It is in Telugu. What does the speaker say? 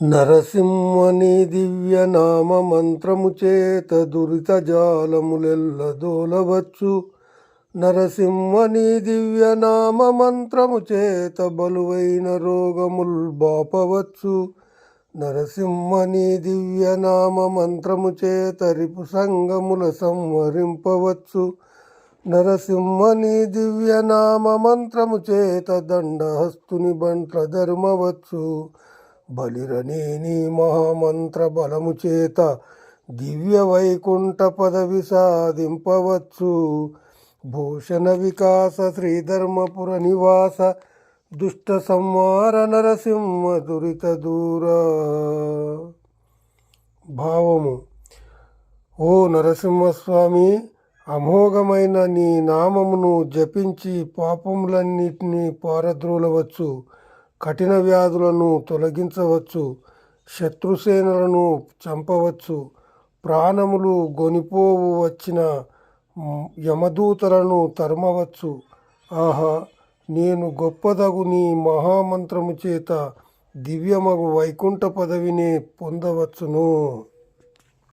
నరసింహని దివ్య నామ మంత్రము చేత దురిత జాలములెల్ల దోలవచ్చు. నరసింహని దివ్య నామ మంత్రము చేత బలువైన రోగముల్ బాపవచ్చు. నరసింహని దివ్య నామ మంత్రము చేత రిపు సంగముల సంవరింపవచ్చు నరసింహని దివ్య నామ మంత్రము చేత దండహస్తుని బంట్ల ధర్మవచ్చు. బలిరనేని మహామంత్ర బలము చేత దివ్య వైకుంఠ పదవి సాధింపవచ్చు భూషణ వికాస శ్రీధర్మపుర నివాస దుష్ట సంహార నరసింహ దురిత దూర. భావము ఓ నరసింహస్వామి అమోఘమైన నీ నామమును జపించి పాపములన్నిటినీ పారద్రోలవచ్చు. కఠిన వ్యాధులను తొలగించవచ్చు శత్రుసేనలను చంపవచ్చు ప్రాణములు గొనిపోవు వచ్చిన యమదూతలను తరమవచ్చు. ఆహా నేను గొప్పదగు నీ మహామంత్రము చేత దివ్యమగు వైకుంఠ పదవిని పొందవచ్చును.